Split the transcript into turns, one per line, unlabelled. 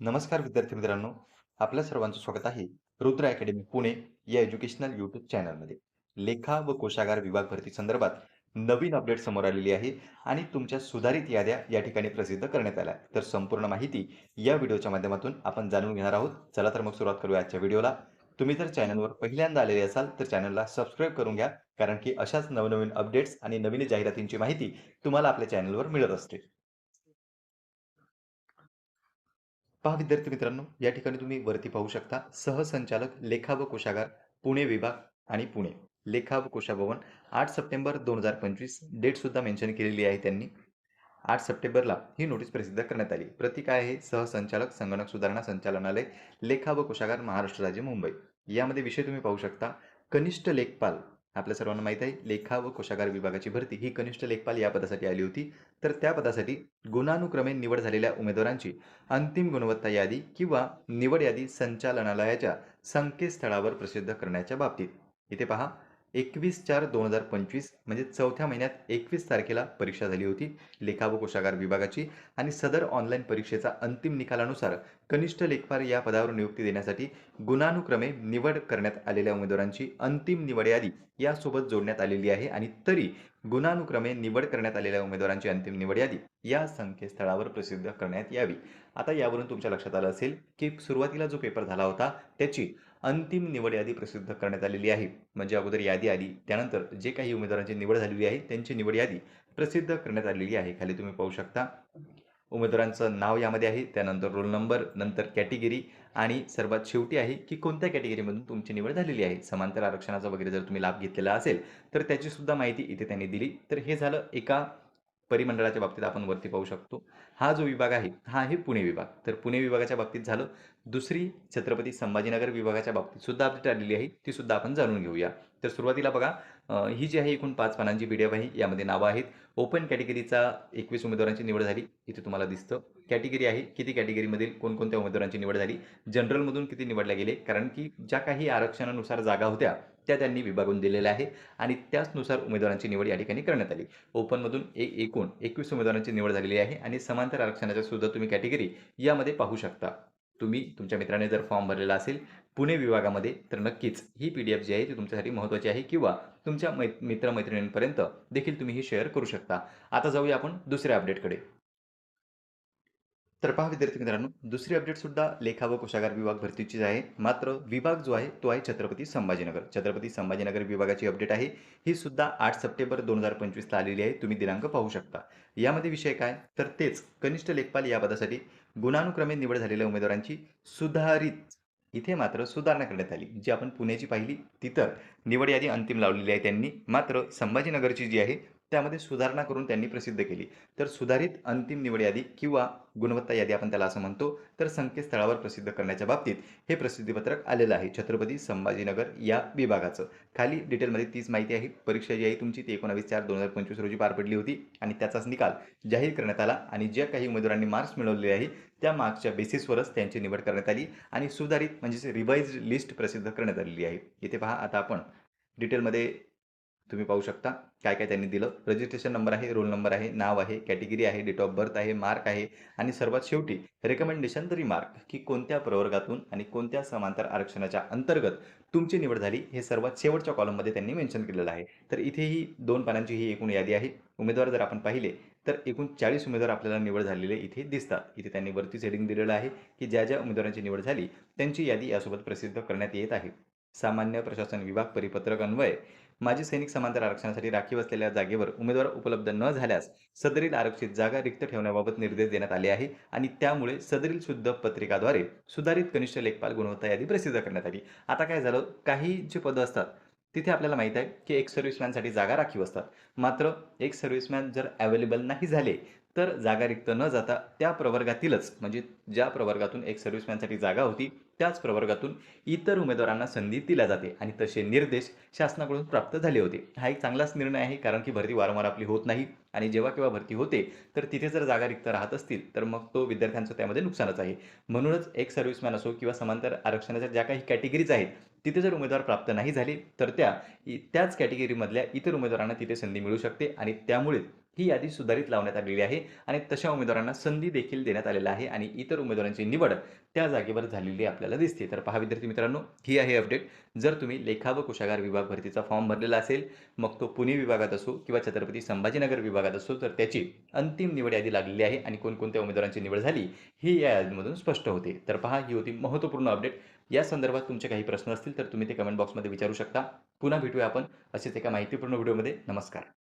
नमस्कार विद्यार्थी मित्रांनो. आपल्या सर्वांचं स्वागत आहे रुद्र अकॅडमी पुणे या एज्युकेशनल यूट्यूब चॅनलमध्ये. लेखा व कोशागार विभाग भरती संदर्भात नवीन अपडेट समोर आलेली आहे आणि तुमच्या सुधारित याद्या या ठिकाणी प्रसिद्ध करण्यात आल्या. तर संपूर्ण माहिती या व्हिडिओच्या माध्यमातून आपण जाणून घेणार आहोत. चला तर मग सुरुवात करूया आजच्या व्हिडिओला. तुम्ही जर चॅनलवर पहिल्यांदा आलेले असाल तर चॅनलला सबस्क्राईब करून घ्या कारण की अशाच नवनवीन अपडेट्स आणि नवीन जाहिरातींची माहिती तुम्हाला आपल्या चॅनलवर मिळत असते. पहा विद्यार्थी मित्रांनो या ठिकाणी तुम्ही वरती पाहू शकता सहसंचालक लेखा व कोशागार पुणे विभाग आणि पुणे. लेखा व कोशा भवन आठ सप्टेंबर दोन हजार पंचवीस डेटसुद्धा मेन्शन केलेली आहे त्यांनी. आठ सप्टेंबरला ही नोटीस प्रसिद्ध करण्यात आली. प्रती काय आहे सहसंचालक संगणक सुधारणा संचालनालय लेखा व कोशागार महाराष्ट्र राज्य मुंबई. यामध्ये विषय तुम्ही पाहू शकता कनिष्ठ लेखपाल आपल्या सर्वांना माहीत आहे लेखा व कोशागार विभागाची भरती ही कनिष्ठ लेखपाल या पदासाठी आली होती. तर त्या पदासाठी गुणानुक्रमे निवड झालेल्या उमेदवारांची अंतिम गुणवत्ता यादी किंवा निवड यादी संचालनालयाच्या संकेतस्थळावर प्रसिद्ध करण्याच्या बाबतीत. इथे पहा एकवीस चार दोन हजार पंचवीस म्हणजे चौथ्या महिन्यात एकवीस तारखेला परीक्षा झाली होती लेखा व कोशागार विभागाची आणि सदर ऑनलाईन परीक्षेचा अंतिम निकालानुसार कनिष्ठ लेखपाल या पदावर नियुक्ती देण्यासाठी गुणानुक्रमे निवड करण्यात आलेल्या उमेदवारांची अंतिम निवड यादी यासोबत जोडण्यात आलेली आहे आणि तरी गुणानुक्रमे निवड करण्यात आलेल्या उमेदवारांची अंतिम निवड यादी या संकेतस्थळावर प्रसिद्ध करण्यात यावी. आता यावरून तुमच्या लक्षात आलं असेल की सुरुवातीला जो पेपर झाला होता त्याची अंतिम निवड यादी प्रसिद्ध करण्यात आलेली आहे. म्हणजे अगोदर यादी आली त्यानंतर जे काही उमेदवारांची निवड झालेली आहे त्यांची निवड यादी प्रसिद्ध करण्यात आलेली आहे. खाली तुम्ही पाहू शकता. उमेदवारांचं नाव यामध्ये आहे त्यानंतर रोल नंबर नंतर कॅटेगरी आणि सर्वात शेवटी आहे की कोणत्या कॅटेगरीमधून तुमची निवड झालेली आहे. समांतर आरक्षणाचा वगैरे जर तुम्ही लाभ घेतलेला असेल तर त्याची सुद्धा माहिती इथे त्यांनी दिली. तर हे झालं एका परिमंडळाच्या बाबतीत आपण वरती पाहू शकतो. हा जो विभाग आहे हा आहे पुणे विभाग. तर पुणे विभागाच्या बाबतीत झालं दुसरी छत्रपती संभाजीनगर विभागाच्या बाबतीत सुद्धा अपडेट आलेली आहे ती सुद्धा आपण जाणून घेऊया. तर सुरुवातीला बघा ही जी आहे एकूण पाच पानांची पी डी एफ आहे यामध्ये नावं आहेत. ओपन कॅटेगरीचा एकवीस उमेदवारांची निवड झाली इथे तुम्हाला दिसतं. कॅटेगरी आहे किती कॅटेगरीमधील कोणकोणत्या उमेदवारांची निवड झाली? जनरलमधून किती निवडल्या गेले? कारण की ज्या काही आरक्षणानुसार जागा होत्या त्या त्यांनी विभागून दिलेल्या आहे आणि त्याचनुसार उमेदवारांची निवड या ठिकाणी करण्यात आली. ओपनमधून एक एकूण एकवीस उमेदवारांची निवड झालेली आहे आणि समांतर आरक्षणाच्या सुद्धा तुम्ही कॅटेगरी यामध्ये पाहू शकता. तुम्ही तुमच्या मित्राने जर फॉर्म भरलेला असेल पुणे विभागामध्ये तर नक्कीच ही पी डी एफ जी आहे ती तुमच्यासाठी महत्त्वाची आहे किंवा तुमच्या मै मित्रमैत्रिणींपर्यंत देखील तुम्ही ही शेअर करू शकता. आता जाऊया आपण दुसऱ्या अपडेटकडे. तर पहा विद्यार्थी मित्रांनो दुसरी अपडेट सुद्धा लेखा व कोशागार विभाग भरतीचीच आहे. मात्र विभाग जो आहे तो आहे छत्रपती संभाजीनगर. छत्रपती संभाजीनगर विभागाची अपडेट आहे. ही सुद्धा आठ सप्टेंबर दोन हजार पंचवीसला आलेली आहे. तुम्ही दिनांक पाहू शकता. यामध्ये विषय काय? तर तेच कनिष्ठ लेखपाल या पदासाठी गुणानुक्रमे निवड झालेल्या उमेदवारांची सुधारित इथे मात्र सुधारणा करण्यात आली. जी आपण पुण्याची पाहिली तिथं निवड यादी अंतिम लावलेली आहे त्यांनी. मात्र संभाजीनगरची जी आहे त्यामध्ये सुधारणा करून त्यांनी प्रसिद्ध केली. तर सुधारित अंतिम निवड यादी किंवा गुणवत्ता यादी आपण त्याला असं म्हणतो. तर संकेतस्थळावर प्रसिद्ध करण्याच्या बाबतीत हे प्रसिद्धीपत्रक आलेलं आहे. छत्रपती संभाजीनगर या विभागाचं. खाली डिटेलमध्ये तीच माहिती आहे. परीक्षा जी आहे तुमची ती एकोणावीस चार दोन हजार पंचवीस रोजी पार पडली होती आणि त्याचाच निकाल जाहीर करण्यात आला आणि ज्या काही उमेदवारांनी मार्क्स मिळवलेले आहे त्या मार्क्सच्या बेसिसवरच त्यांची निवड करण्यात आली आणि सुधारित म्हणजेच रिवाइज लिस्ट प्रसिद्ध करण्यात आलेली आहे. इथे पहा आता आपण डिटेलमध्ये तुम्ही पाहू शकता काय काय त्यांनी दिलं. रजिस्ट्रेशन नंबर आहे रोल नंबर आहे नाव आहे कॅटेगरी आहे डेट ऑफ बर्थ आहे मार्क आहे आणि सर्वात शेवटी रेकमेंडेशन तरी मार्क की कोणत्या प्रवर्गातून आणि कोणत्या समांतर आरक्षणाच्या अंतर्गत तुमची निवड झाली हे सर्वात शेवटच्या कॉलममध्ये त्यांनी मेन्शन केलेलं आहे. तर इथेही दोन पानांची ही एकूण यादी आहे. उमेदवार जर आपण पाहिले तर एकूण चाळीस उमेदवार आपल्याला निवड झालेले इथे दिसतात. इथे त्यांनी वरती सेडिंग दिलेलं आहे की ज्या ज्या उमेदवारांची निवड झाली त्यांची यादी यासोबत प्रसिद्ध करण्यात येत आहे. सामान्य प्रशासन विभाग परिपत्रक अन्वय. माजी सैनिक समांतर आरक्षणासाठी राखीव असलेल्या जागेवर उमेदवार उपलब्ध न झाल्यास सदरील आरक्षित जागा रिक्त ठेवण्याबाबत निर्देश देण्यात आले आहे आणि त्यामुळे सदरील शुद्ध पत्रिकाद्वारे सुधारित कनिष्ठ लेखपाल गुणवत्ता यादी प्रसिद्ध करण्यात आली. आता काय झालं? काही जे पदं असतात तिथे आपल्याला माहीत आहे की एक सर्व्हिसमॅनसाठी जागा राखीव असतात. मात्र एक सर्व्हिसमॅन जर अवेलेबल नाही झाले तर जागा रिक्त न जाता त्या प्रवर्गातीलच म्हणजे ज्या प्रवर्गातून एक सर्व्हिसमॅनसाठी जागा होती त्याच प्रवर्गातून इतर उमेदवारांना संधी दिल्या जाते आणि तसे निर्देश शासनाकडून प्राप्त झाले होते. हा एक चांगलाच निर्णय आहे कारण की भरती वारंवार आपली होत नाही आणि जेव्हा केव्हा भरती होते तर तिथे जर जागा रिक्त राहत असतील तर मग तो विद्यार्थ्यांचं त्यामध्ये नुकसानच आहे. म्हणूनच एक सर्व्हिसमॅन असो किंवा समांतर आरक्षणाच्या ज्या काही कॅटेगरीज आहेत तिथे जर उमेदवार प्राप्त नाही झाले तर त्या इ- त्याच कॅटेगरीमधल्या इतर उमेदवारांना तिथे संधी मिळू शकते आणि त्यामुळे ही यादी सुधारित लावण्यात आलेली आहे आणि तशा उमेदवारांना संधी देखील देण्यात आलेला आहे आणि इतर उमेदवारांची निवड त्या जागेवर झालेली आपल्याला दिसते. तर पहा विद्यार्थी मित्रांनो ही आहे अपडेट. जर तुम्ही लेखा व कुशागार विभाग भरतीचा फॉर्म भरलेला असेल मग तो पुणे विभागात असो किंवा छत्रपती संभाजीनगर विभागात असो तर त्याची अंतिम निवड यादी लागलेली आहे आणि कोणकोणत्या उमेदवारांची निवड झाली ही या यादीमधून स्पष्ट होते. तर पहा ही होती महत्त्वपूर्ण अपडेट. या संदर्भात तुमचे काही प्रश्न असतील तर तुम्ही ते कमेंट बॉक्समध्ये विचारू शकता. पुन्हा भेटूया आपण असेच एका माहितीपूर्ण व्हिडिओमध्ये. नमस्कार.